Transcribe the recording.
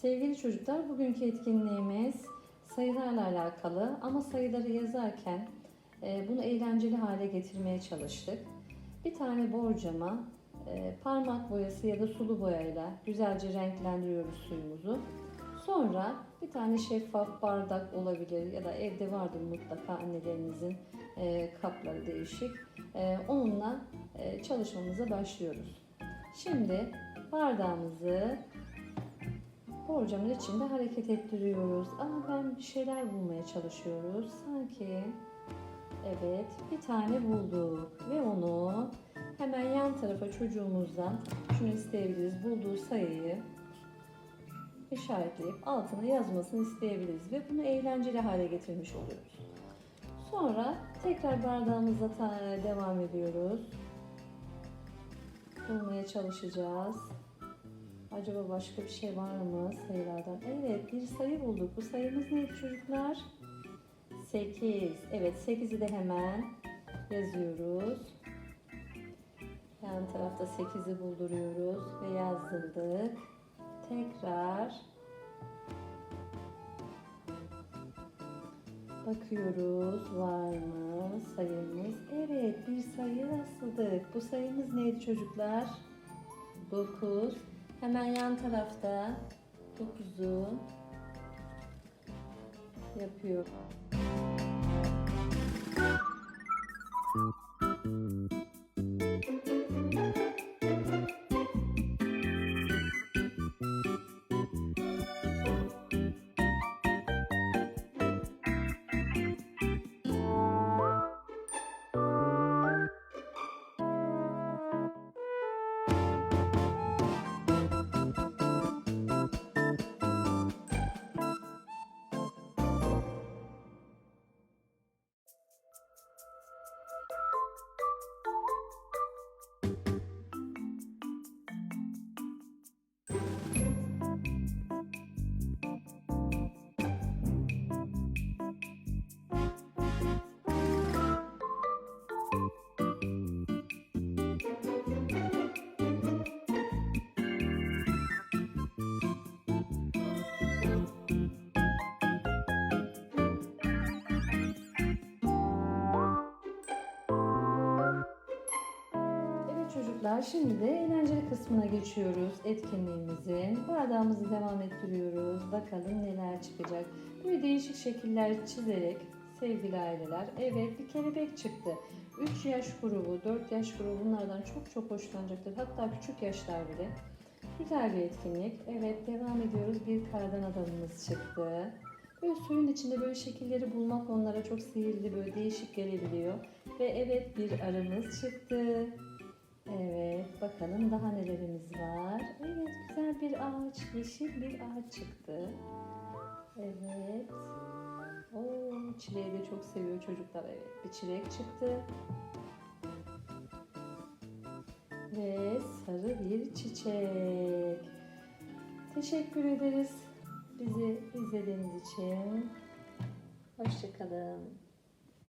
Sevgili çocuklar, bugünkü etkinliğimiz sayılarla alakalı ama sayıları yazarken e, bunu eğlenceli hale getirmeye çalıştık. Bir tane borcama e, parmak boyası ya da sulu boyayla güzelce renklendiriyoruz suyumuzu. Sonra bir tane şeffaf bardak olabilir ya da evde vardır mutlaka annelerinizin e, kapları değişik. Onunla çalışmamıza başlıyoruz. Şimdi bardağımızı borcamın içinde hareket ettiriyoruz. Ama ben bir şeyler bulmaya çalışıyoruz. Sanki evet bir tane bulduk ve onu hemen yan tarafa çocuğumuzdan şunu isteyebiliriz. Bulduğu sayıyı işaretleyip altına yazmasını isteyebiliriz ve bunu eğlenceli hale getirmiş oluyoruz. Sonra tekrar bardağımıza ta- devam ediyoruz. Bulmaya çalışacağız. Acaba başka bir şey var mı sayılardan? Evet bir sayı bulduk. Bu sayımız neydi çocuklar? 8. Evet 8'i de hemen yazıyoruz. Yan tarafta 8'i bulduruyoruz ve yazdırdık. Tekrar bakıyoruz var mı sayımız? Evet bir sayı rastladık. Bu sayımız neydi çocuklar? 9. Hemen yan tarafta 9'u yapıyor. Çocuklar şimdi de eğlenceli kısmına geçiyoruz etkinliğimizin. Bardağımızı devam ettiriyoruz. Bakalım neler çıkacak. Böyle değişik şekiller çizerek sevgili aileler. Evet bir kelebek çıktı. 3 yaş grubu, 4 yaş grubu bunlardan çok çok hoşlanacaktır. Hatta küçük yaşlar bile. Güzel bir etkinlik. Evet devam ediyoruz. Bir kardan adamımız çıktı. Böyle suyun içinde böyle şekilleri bulmak onlara çok sihirli, böyle değişik gelebiliyor. Ve evet bir arımız çıktı. Evet, bakalım daha nelerimiz var. Evet, güzel bir ağaç, yeşil bir ağaç çıktı. Evet. Oo, çileği de çok seviyor çocuklar. Evet, bir çilek çıktı. Ve sarı bir çiçek. Teşekkür ederiz bizi izlediğiniz için. Hoşçakalın.